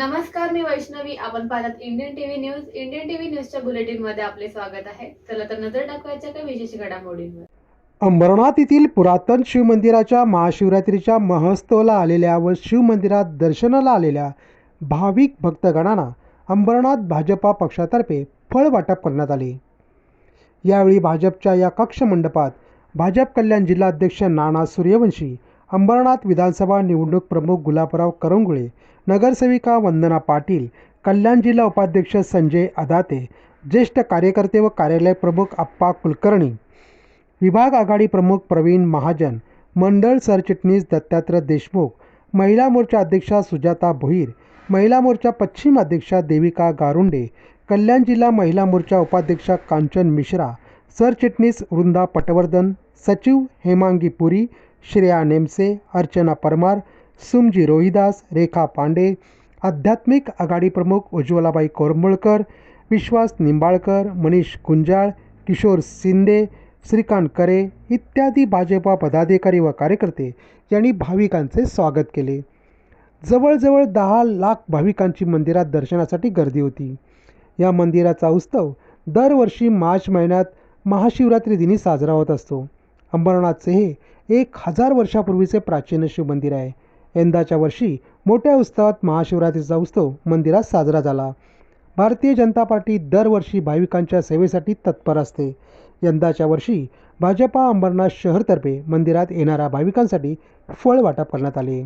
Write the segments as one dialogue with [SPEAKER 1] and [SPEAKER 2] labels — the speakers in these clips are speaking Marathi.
[SPEAKER 1] नमस्कार मी वैष्णवी. आपण पाहतात Indian TV news Indian TV न्यूजच्या बुलेटिनमध्ये आपले स्वागत आहे. चला तर नजर टाकवायच्या काही विशेष घडामोडींवर.
[SPEAKER 2] अंबरनाथ येथील पुरातन शिवमंदिराच्या महाशिवरात्रीच्या महोत्सवाला आलेल्या व शिवमंदिरात दर्शनाला आलेल्या भाविक भक्तगणांना अंबरनाथ भाजपा पक्षातर्फे फळ वाटप करण्यात आले. यावेळी भाजपच्या या कक्ष मंडपात भाजप कल्याण जिल्हाध्यक्ष नाना सूर्यवंशी अंबरनाथ विधानसभा निवडणूक प्रमुख गुलाबराव करंगुळे नगरसेविका वंदना पाटील कल्याण जिल्हा उपाध्यक्ष संजय अदाते ज्येष्ठ कार्यकर्ते व कार्यालय प्रमुख अप्पा कुलकर्णी विभाग आघाडी प्रमुख प्रवीण महाजन मंडळ सरचिटणीस दत्तात्रय देशमुख महिला मोर्चा अध्यक्षा सुजाता भोईर महिला मोर्चा पश्चिम अध्यक्षा देविका गारुंडे कल्याण जिल्हा महिला मोर्चा उपाध्यक्षा कांचन मिश्रा सरचिटणीस वृंदा पटवर्धन सचिव हेमांगी पुरी श्रेया नेमसे अर्चना परमार सुमजी रोहिदास रेखा पांडे आध्यात्मिक आघाडी प्रमुख उज्ज्वलाबाई कोरंबळकर विश्वास निंबाळकर मनीष गुंजाळ किशोर शिंदे श्रीकांत करे इत्यादी भाजपा पदाधिकारी व कार्यकर्ते यांनी भाविकांचे स्वागत केले. जवळजवळ दहा लाख भाविकांची मंदिरात दर्शनासाठी गर्दी होती. या मंदिराचा उत्सव दरवर्षी मार्च महिन्यात महाशिवरात्री दिनी साजरा होत असतो. अंबरनाथचे हे एक हजार वर्षापूर्वीचे प्राचीन शिवमंदिर आहे. यंदाच्या वर्षी मोठ्या उत्सवात महाशिवरात्रीचा उत्सव मंदिरात साजरा झाला. भारतीय जनता पार्टी दरवर्षी भाविकांच्या सेवेसाठी तत्पर असते. यंदाच्या वर्षी भाजपा अंबरनाथ शहरतर्फे मंदिरात येणाऱ्या भाविकांसाठी फळ वाटप करण्यात आले.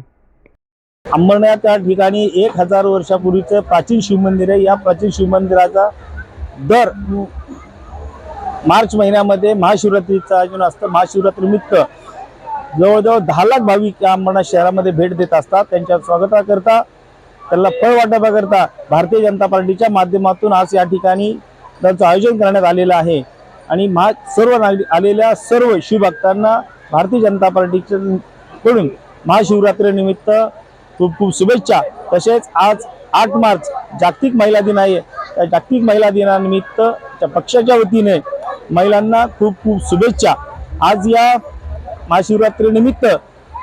[SPEAKER 3] अंबरनाथ या ठिकाणी एक हजार वर्षापूर्वीचं प्राचीन शिवमंदिर आहे. या प्राचीन शिवमंदिराचा दर मार्च महिन्यामध्ये महाशिवरात्रीचं आयोजन असतं. महाशिवरात्रीनिमित्त जवळजवळ दहा लाख भाविक या अंबरनाथ शहरामध्ये भेट देत असतात. त्यांच्या स्वागताकरता त्यांना फळ वाटपाकरता भारतीय जनता पार्टीच्या माध्यमातून आज या ठिकाणी त्यांचं आयोजन करण्यात आलेलं आहे. आणि महा सर्व नागरिक आलेल्या सर्व शिवभक्तांना भारतीय जनता पार्टीच्या कडून महाशिवरात्रीनिमित्त खूप खूप शुभेच्छा. तसेच आज आठ मार्च जागतिक महिला दिन आहे. त्या जागतिक महिला दिनानिमित्त त्या पक्षाच्या वतीने महिलांना खूप खूप शुभेच्छा. आज या महाशिवरात्रीनिमित्त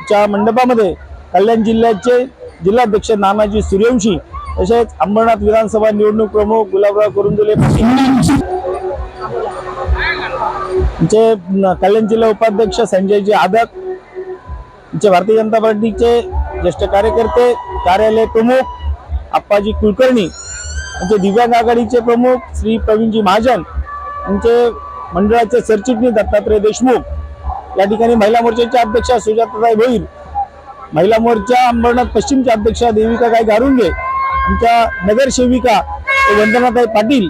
[SPEAKER 3] च्या मंडपामध्ये कल्याण जिल्ह्याचे जिल्हाध्यक्ष नानाजी सूर्यवंशी तसेच अंबरनाथ विधानसभा निवडणूक प्रमुख गुलाबराव करुंदुले पाटील. कल्याण जिल्हा उपाध्यक्ष संजयजी आदक आमचे भारतीय जनता पार्टीचे ज्येष्ठ कार्यकर्ते कार्यालय प्रमुख आप्पाजी कुलकर्णी यांचे दिव्यांग आघाडीचे प्रमुख श्री प्रवीणजी महाजन यांचे मंडळाचे सरचिटणीस दत्तात्रय देशमुख या ठिकाणी महिला मोर्चाच्या अध्यक्षा सुजाताताई भोईर महिला मोर्चा अंबरनाथ पश्चिमच्या अध्यक्षा देविका काय गारुंगे आमच्या नगरसेविका वंदनाताई पाटील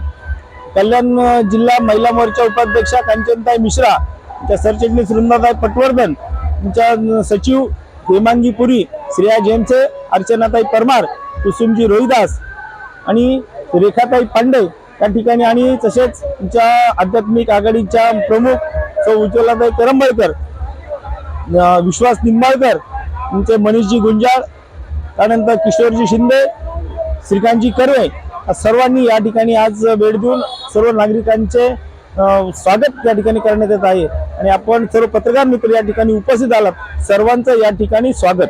[SPEAKER 3] कल्याण जिल्हा महिला मोर्चा उपाध्यक्षा कांचनताई मिश्रा आमच्या सरचिटणीस वृंदाताई पटवर्धन आमच्या सचिव हेमांगी पुरी श्रेया जेमसे अर्चनाताई परमार कुसुमजी रोहिदास आणि रेखाताई पांडे या ठिकाणी आणि तसेच आमच्या आध्यात्मिक आघाडीच्या प्रमुख सौ उज्ज्वलाताई करंबळकर विश्वास निंबाळकर तुमचे मनीषजी गुंजाळ त्यानंतर किशोरजी शिंदे श्रीकांतजी कर्वे सर्वांनी या ठिकाणी आज भेट देऊन सर्व नागरिकांचे स्वागत या ठिकाणी करण्यात येत आहे. आणि आपण सर्व पत्रकार मित्र या ठिकाणी उपस्थित आलात. सर्वांचं या ठिकाणी स्वागत.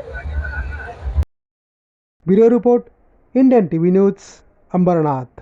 [SPEAKER 2] Bureau report Indian T V news Ambernath.